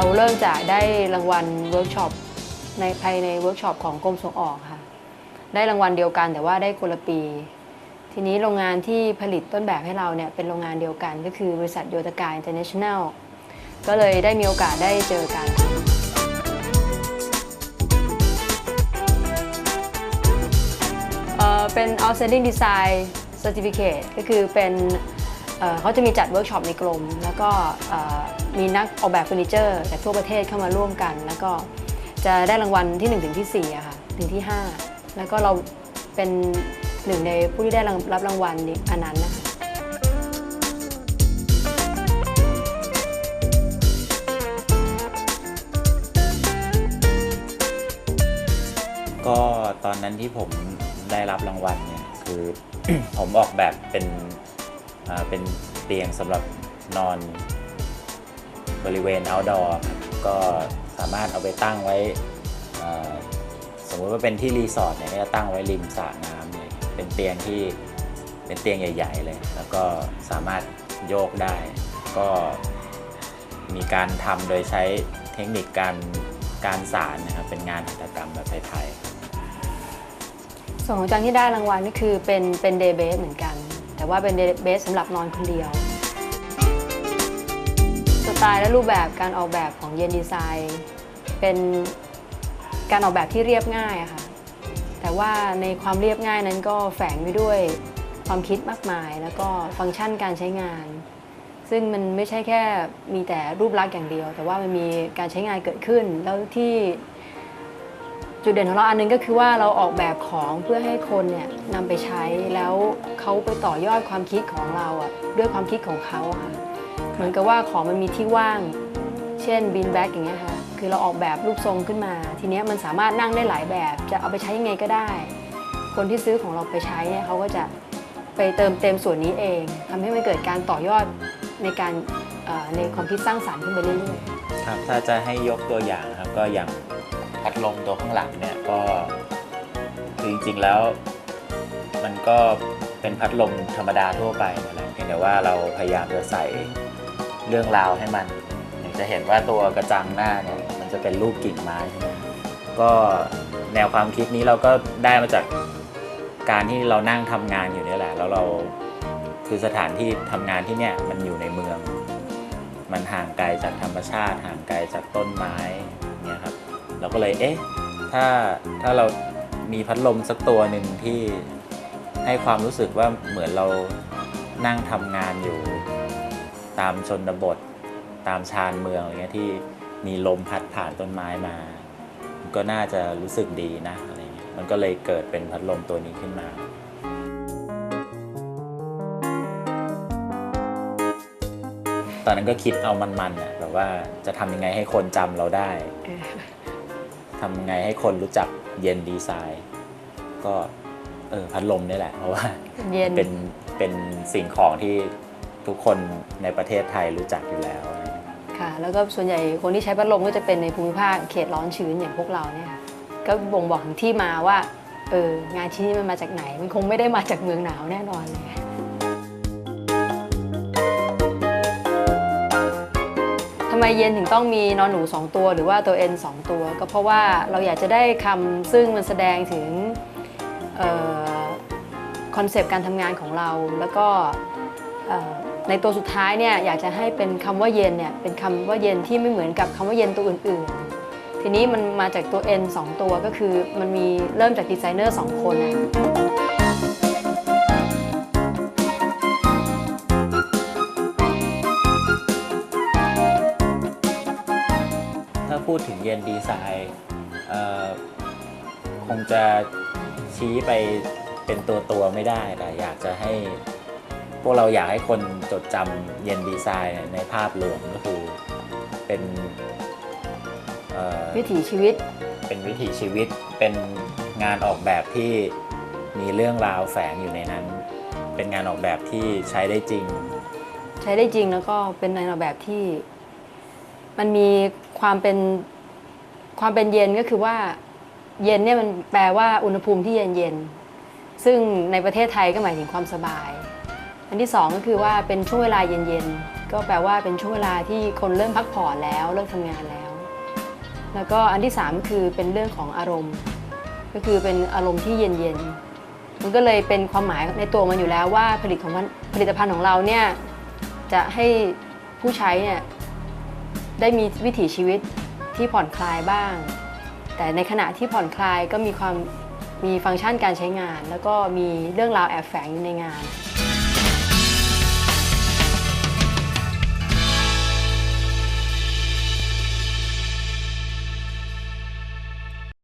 เราเริ่มจากได้รางวัลเวิร์กช็อปในภายในเวิร์กช็อปของกรมส่งออกค่ะ ได้รางวัลเดียวกันแต่ว่าได้คนละปี ทีนี้โรงงานที่ผลิตต้นแบบให้เราเนี่ยเป็นโรงงานเดียวกัน ก็คือบริษัทโยตกาอินเตอร์เนชั่นแนลก็เลยได้มีโอกาสได้เจอกันเออเป็น outstanding design certificate ก็คือเป็นเขาจะมีจัดเวิร์กช็อปในกรมแล้วก็ มีนักออกแบบเฟอร์นิเจอร์จากทั่วประเทศเข้ามาร่วมกัน แล้วก็จะได้รางวัลที่1ถึงที่4อะค่ะถึงที่ 5 แล้วก็เราเป็นหนึ่งในผู้ที่ได้รับรางวัลอันนั้นนะคะก็ตอนนั้นที่ผมได้รับรางวัลเนี่ยคือผมออกแบบเป็นอ่าเป็นเตียงสำหรับนอน บริเวณ outdoor ครับก็สามารถเอาไปตั้งไว้ สมมติว่าเป็นที่รีสอร์ทเนี่ยก็จะตั้งไว้ริมสระน้ำเลยเป็นเตียงที่เป็นเตียงใหญ่ ๆ เลย แล้วก็สามารถโยกได้ ก็มีการทำโดยใช้เทคนิคการการสารนะครับเป็นงานหัตถกรรมแบบไทยๆส่วนของจังที่ได้รางวัลนี่คือเป็นเป็นเดย์เบสเหมือนกัน แต่ว่าเป็นเดย์เบสสำหรับนอนคนเดียว ไตล์และรูปแบบการออกแบบของเยนดีไซน์ เป็นการออกแบบที่เรียบง่ายอะค่ะ แต่ว่าในความเรียบง่ายนั้นก็แฝงไปด้วยความคิดมากมาย แล้วก็ฟังก์ชันการใช้งาน ซึ่งมันไม่ใช่แค่มีแต่รูปลักษณ์อย่างเดียว แต่ว่ามันมีการใช้งานเกิดขึ้น แล้วที่จุดเด่นของเราอันหนึงก็คือว่าเราออกแบบของเพื่อให้คนเนี่ยนำไปใช้แล้วเขาไปต่อยอดความคิดของเราอะด้วยความคิดของเขาค่ะ เหมือนกับว่าของมันมีที่ว่าง เช่นบินแบ็กอย่างเงี้ยค่ะ คือเราออกแบบรูปทรงขึ้นมา ทีเนี้ยมันสามารถนั่งได้หลายแบบ จะเอาไปใช้ยังไงก็ได้ คนที่ซื้อของเราไปใช้เนี่ยเขาก็จะไปเติมเต็มส่วนนี้เองทำให้มันเกิดการต่อยอดในการในความคิดสร้างสรรค์ขึ้นไปเรื่อยๆ ครับ ถ้าจะให้ยกตัวอย่างครับก็อย่างพัดลมตัวข้างหลังเนี่ยก็คือจริงๆแล้วมันก็เป็นพัดลมธรรมดาทั่วไปนั่นแหละเพียงแต่ว่าเราพยายามจะใส่ เรื่องราวให้มันอย่างจะเห็นว่าตัวกระจังหน้าเนี่ยมันจะเป็นรูปกิ่งไม้ ก็แนวความคิดนี้เราก็ได้มาจากการที่เรานั่งทำงานอยู่เนี่ยแหละ แล้วเราคือสถานที่ทำงานที่เนี่ยมันอยู่ในเมือง มันห่างไกลจากธรรมชาติ ห่างไกลจากต้นไม้เนี่ยครับเราก็เลยเอ๊ะถ้าถ้าเรามีพัดลมสักตัวหนึ่งที่ให้ความรู้สึกว่าเหมือนเรานั่งทำงานอยู่ ตามชนบทตามชานเมืองอะไรเงี้ยที่มีลมพัดผ่านต้นไม้มามันก็น่าจะรู้สึกดีนะอะไรเงี้ยมันก็เลยเกิดเป็นพัดลมตัวนี้ขึ้นมาตอนนั้นก็คิดเอามันๆน่ะแบบว่าจะทำยังไงให้คนจำเราได้ทำยังไงให้คนรู้จักเย็นดีไซน์ ก็เออพัดลมนี่แหละ เพราะว่าเย็นเป็นเป็นสิ่งของที่ ทุกคนในประเทศไทยรู้จักอยู่แล้ว ค่ะ แล้วก็ส่วนใหญ่คนที่ใช้พัดลมก็จะเป็นในภูมิภาคเขตร้อนชื้นอย่างพวกเราเนี่ยค่ะก็บ่งบอกถึงที่มาว่าเอองานชิ้นนี้มันมาจากไหน มันคงไม่ได้มาจากเมืองหนาวแน่นอนเลยทำไมเย็นถึงต้องมีนอนหนู 2 ตัว หรือว่าตัว N 2 ตัว ก็เพราะว่าเราอยากจะได้คำซึ่งมันแสดงถึงคอนเซปต์การทำงานของเราแล้วก็ ในตัวสุดท้ายเนี่ยอยากจะให้เป็นคำว่าเย็นเนี่ยเป็นคำว่าเย็นที่ไม่เหมือนกับคำว่าเย็นตัวอื่นๆ ทีนี้มันมาจากตัว N 2 ตัวก็คือมันมีเริ่มจากดีไซเนอร์2คนนะถ้าพูดถึงเย็นดีไซน์คงจะชี้ไปเป็นตัวตัวๆไม่ได้แต่อยากจะให้ พวกเราอยากให้คนจดจำเย็นดีไซน์ในภาพรวมก็คือเป็นเอ่อวิถีชีวิต เป็นวิถีชีวิตเป็นงานออกแบบที่มีเรื่องราวแฝงอยู่ในนั้น เป็นงานออกแบบที่ใช้ได้จริง ใช้ได้จริงแล้วก็เป็นในแบบที่ มันมีความเป็นความเป็นเย็นก็คือว่าเย็นเนี่ยมันแปลว่าอุณหภูมิที่เย็นเย็นๆซึ่งในประเทศไทยก็หมายถึงความสบาย อันที่สองก็คือว่าเป็นช่วงเวลาเย็นๆ ก็แปลว่าเป็นช่วงเวลาที่คนเริ่มพักผ่อนแล้วเลิกทำงานแล้ว แล้วก็อันที่สามคือเป็นเรื่องของอารมณ์ ก็คือเป็นอารมณ์ที่เย็นๆ มันก็เลยเป็นความหมายในตัวมันอยู่แล้วว่าผลิตของผลิตภัณฑ์ของเราเนี่ยจะให้ผู้ใช้เนี่ยได้มีวิถีชีวิตที่ผ่อนคลายบ้าง แต่ในขณะที่ผ่อนคลายก็มีความมีฟังก์ชันการใช้งาน แล้วก็มีเรื่องราวแอบแฝงอยู่ในงาน